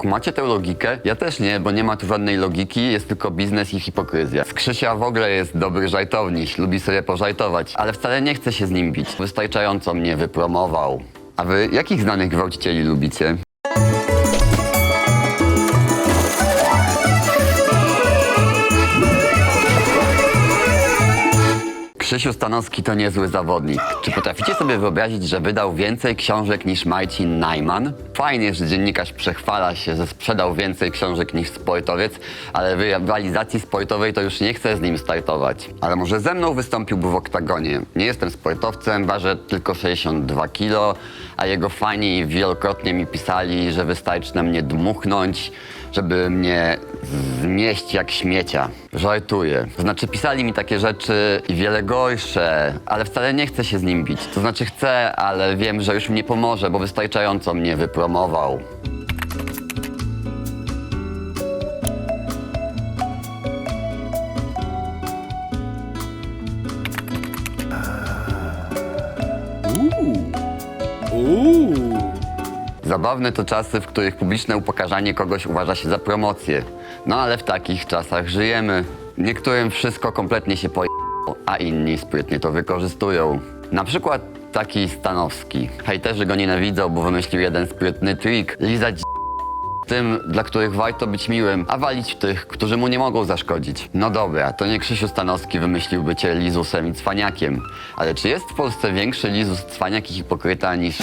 Kumacie tę logikę? Ja też nie, bo nie ma tu żadnej logiki, jest tylko biznes i hipokryzja. Z Krzysia w ogóle jest dobry żartowniś, lubi sobie pożartować, ale wcale nie chce się z nim bić. Wystarczająco mnie wypromował. A wy jakich znanych gwałcicieli lubicie? Krzysiu Stanowski to niezły zawodnik. Czy potraficie sobie wyobrazić, że wydał więcej książek niż Marcin Najman? Fajnie, że dziennikarz przechwala się, że sprzedał więcej książek niż sportowiec, ale w rywalizacji sportowej to już nie chce z nim startować. Ale może ze mną wystąpiłby w oktagonie. Nie jestem sportowcem, ważę tylko 62 kilo, a jego fani wielokrotnie mi pisali, że wystarczy na mnie dmuchnąć, żeby mnie zmieść jak śmiecia. Żartuję. To znaczy pisali mi takie rzeczy i wiele gorsze, ale wcale nie chcę się z nim bić. To znaczy chcę, ale wiem, że już mi nie pomoże, bo wystarczająco mnie wypromował. Zabawne to czasy, w których publiczne upokarzanie kogoś uważa się za promocję. No ale w takich czasach żyjemy. Niektórym wszystko kompletnie się po a inni sprytnie to wykorzystują. Na przykład taki Stanowski. Hejterzy go nienawidzą, bo wymyślił jeden sprytny trik. Lizać tym, dla których warto być miłym, a walić w tych, którzy mu nie mogą zaszkodzić. No dobra, to nie Krzysiu Stanowski wymyślił bycie Lizusem i cwaniakiem. Ale czy jest w Polsce większy Lizus, cwaniak i hipokryta niż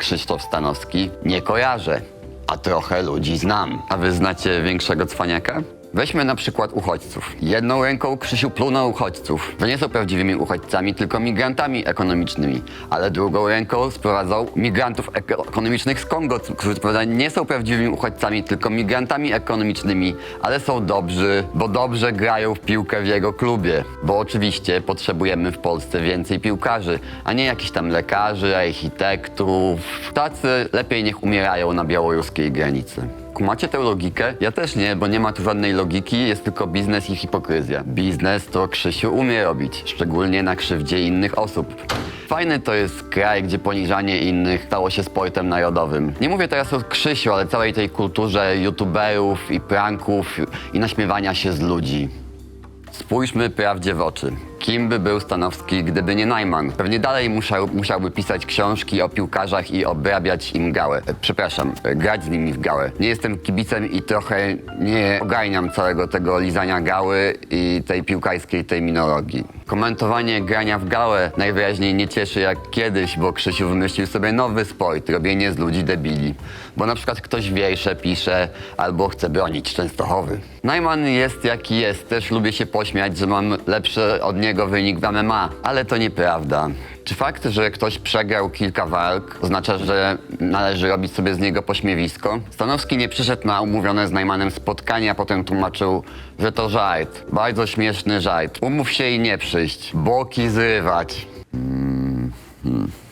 Krzysztof Stanowski? Nie kojarzę, a trochę ludzi znam. A wy znacie większego cwaniaka? Weźmy na przykład uchodźców. Jedną ręką Krzysiu pluł na uchodźców, że nie są prawdziwymi uchodźcami, tylko migrantami ekonomicznymi, ale drugą ręką sprowadzał migrantów eko- ekonomicznych z Kongo, którzy nie są prawdziwymi uchodźcami, tylko migrantami ekonomicznymi, ale są dobrzy, bo dobrze grają w piłkę w jego klubie. Bo oczywiście potrzebujemy w Polsce więcej piłkarzy, a nie jakichś tam lekarzy, architektów. Tacy lepiej niech umierają na białoruskiej granicy. Kumacie tę logikę? Ja też nie, bo nie ma tu żadnej logiki, jest tylko biznes i hipokryzja. Biznes to Krzysiu umie robić, szczególnie na krzywdzie innych osób. Fajny to jest kraj, gdzie poniżanie innych stało się sportem narodowym. Nie mówię teraz o Krzysiu, ale całej tej kulturze youtuberów i pranków i naśmiewania się z ludzi. Spójrzmy prawdzie w oczy. Kim by był Stanowski, gdyby nie Najman? Pewnie dalej musiał, musiałby pisać książki o piłkarzach i obrabiać im gałę. E, Przepraszam, e, grać z nimi w gałę. Nie jestem kibicem i trochę nie ogarniam całego tego lizania gały i tej piłkarskiej terminologii. Komentowanie grania w gałę najwyraźniej nie cieszy jak kiedyś, bo Krzysiu wymyślił sobie nowy sport, robienie z ludzi debili. Bo na przykład ktoś wiersze pisze albo chce bronić Częstochowy. Najman jest jaki jest, też lubię się pośmiać, że mam lepszy od niego wynik w MMA, ale to nieprawda. Czy fakt, że ktoś przegrał kilka walk, oznacza, że należy robić sobie z niego pośmiewisko? Stanowski nie przyszedł na umówione z Najmanem spotkanie, a potem tłumaczył, że to żart. Bardzo śmieszny żart. Umów się i nie przyjść. Boki zrywać.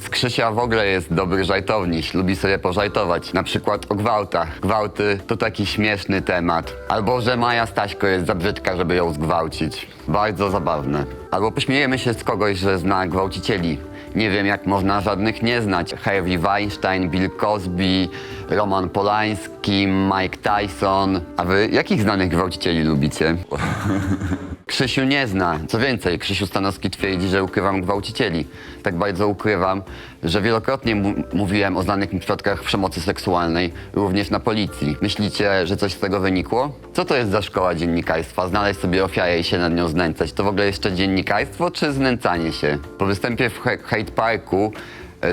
Z Krzysia w ogóle jest dobry żartowniś, lubi sobie pożartować. Na przykład o gwałtach. Gwałty to taki śmieszny temat. Albo, że Maja Staśko jest za brzydka, żeby ją zgwałcić. Bardzo zabawne. Albo pośmiejemy się z kogoś, że zna gwałcicieli. Nie wiem, jak można żadnych nie znać. Harvey Weinstein, Bill Cosby, Roman Polański, Mike Tyson. A wy jakich znanych gwałcicieli lubicie? Krzysiu nie zna. Co więcej, Krzysiu Stanowski twierdzi, że ukrywam gwałcicieli. Tak bardzo ukrywam, że wielokrotnie mówiłem o znanych mi przypadkach przemocy seksualnej, również na policji. Myślicie, że coś z tego wynikło? Co to jest za szkoła dziennikarstwa? Znaleźć sobie ofiarę i się nad nią znęcać. To w ogóle jeszcze dziennikarstwo, czy znęcanie się? Po występie w Hate Parku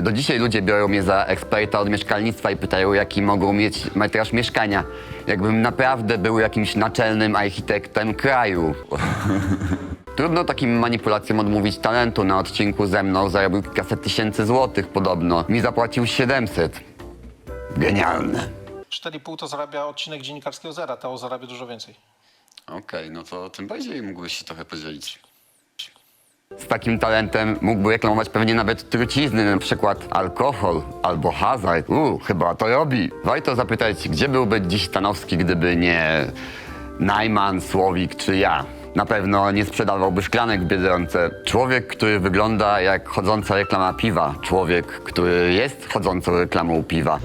do dzisiaj ludzie biorą mnie za eksperta od mieszkalnictwa i pytają, jaki mogą mieć metraż mieszkania. Jakbym naprawdę był jakimś naczelnym architektem kraju. Trudno takim manipulacjom odmówić talentu. Na odcinku ze mną zarobił kilkaset tysięcy złotych podobno. Mi zapłacił 700. Genialne. 4,5 to zarabia odcinek dziennikarskiego zera, to zarabia dużo więcej. Okej, no to tym bardziej mógłbyś się trochę podzielić. Z takim talentem mógłby reklamować pewnie nawet trucizny, na przykład alkohol albo hazard. Uuu, chyba to robi. Warto zapytać, gdzie byłby dziś Stanowski, gdyby nie Najman, Słowik czy ja. Na pewno nie sprzedawałby szklanek w. Człowiek, który wygląda jak chodząca reklama piwa. Człowiek, który jest chodzącą reklamą piwa.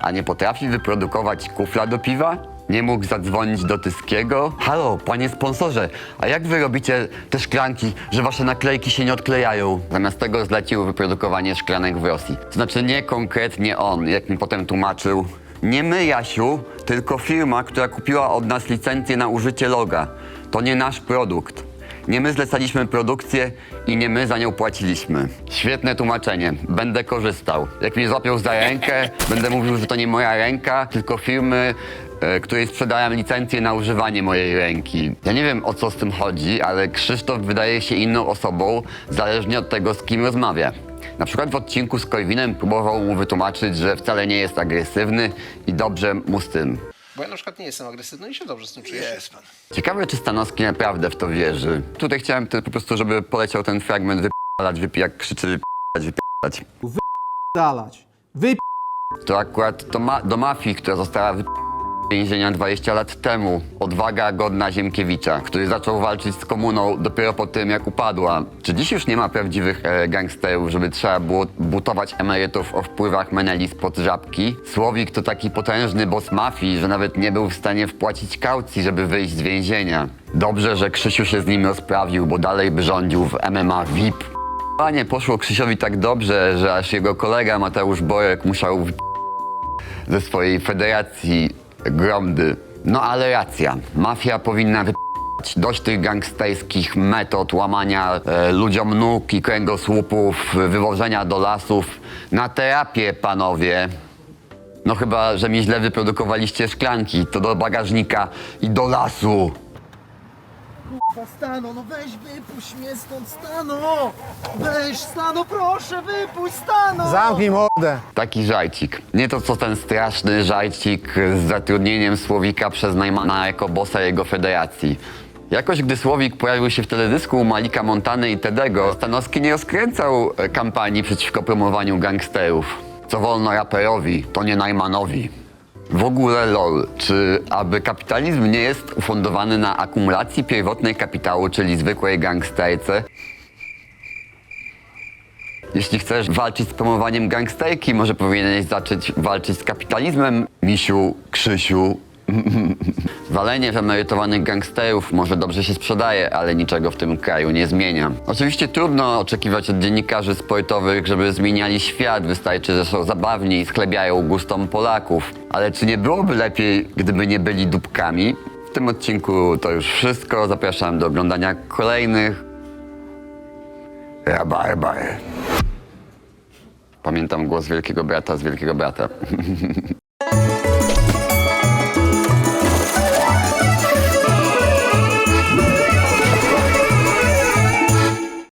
A nie potrafi wyprodukować kufla do piwa? Nie mógł zadzwonić do Tyskiego? Halo, panie sponsorze, a jak wy robicie te szklanki, że wasze naklejki się nie odklejają? Zamiast tego zlecił wyprodukowanie szklanek w Rosji. To znaczy nie konkretnie on, jak mi potem tłumaczył. Nie my, Jasiu, tylko firma, która kupiła od nas licencję na użycie loga. To nie nasz produkt. Nie my zlecaliśmy produkcję i nie my za nią płaciliśmy. Świetne tłumaczenie. Będę korzystał. Jak mnie złapią za rękę, będę mówił, że to nie moja ręka, tylko firmy, której sprzedałem licencję na używanie mojej ręki. Ja nie wiem o co z tym chodzi, ale Krzysztof wydaje się inną osobą, zależnie od tego, z kim rozmawia. Na przykład w odcinku z Korwinem próbował mu wytłumaczyć, że wcale nie jest agresywny i dobrze mu z tym. Bo ja na przykład nie jestem agresywny i się dobrze z tym czuję. Jest pan. Ciekawe, czy Stanowski naprawdę w to wierzy. Tutaj chciałem po prostu, żeby poleciał ten fragment wypalać, wypi jak krzyczy wypalać, wypalać. dalać. Wy To akurat to ma, do mafii, która została wy... więzienia 20 lat temu. Odwaga godna Ziemkiewicza, który zaczął walczyć z komuną dopiero po tym, jak upadła. Czy dziś już nie ma prawdziwych e, gangsterów, żeby trzeba było butować emerytów o wpływach Meneli spod żabki? Słowik to taki potężny boss mafii, że nawet nie był w stanie wpłacić kaucji, żeby wyjść z więzienia. Dobrze, że Krzysiu się z nim rozprawił, bo dalej by rządził w MMA VIP. Panie, poszło Krzysiowi tak dobrze, że aż jego kolega Mateusz Borek musiał ze swojej federacji gromdy. No ale racja, mafia powinna wy... Dość tych gangsterskich metod łamania e, ludziom nóg i kręgosłupów, wywożenia do lasów. Na terapię, panowie. No chyba, że mi źle wyprodukowaliście szklanki, to do bagażnika i do lasu. Stano, no weź wypuść mnie stąd, Stano! Weź, Stano, proszę, wypuść, Stano! Zamknij mordę. Taki żarcik. Nie to co ten straszny żarcik z zatrudnieniem Słowika przez Najmana jako bossa jego federacji. Jakoś gdy Słowik pojawił się w teledysku u Malika Montany i Tedego, Stanowski nie rozkręcał e, kampanii przeciwko promowaniu gangsterów. Co wolno raperowi, to nie Najmanowi. W ogóle lol, czy aby kapitalizm nie jest ufundowany na akumulacji pierwotnej kapitału, czyli zwykłej gangsterce? Jeśli chcesz walczyć z promowaniem gangsterki, może powinieneś zacząć walczyć z kapitalizmem, misiu, Krzysiu. Walenie w emerytowanych gangsterów może dobrze się sprzedaje, ale niczego w tym kraju nie zmienia. Oczywiście trudno oczekiwać od dziennikarzy sportowych, żeby zmieniali świat. Wystarczy, że są zabawni i schlebiają gustom Polaków. Ale czy nie byłoby lepiej, gdyby nie byli dupkami? W tym odcinku to już wszystko. Zapraszam do oglądania kolejnych. Rabarbar. Pamiętam głos wielkiego brata z wielkiego brata.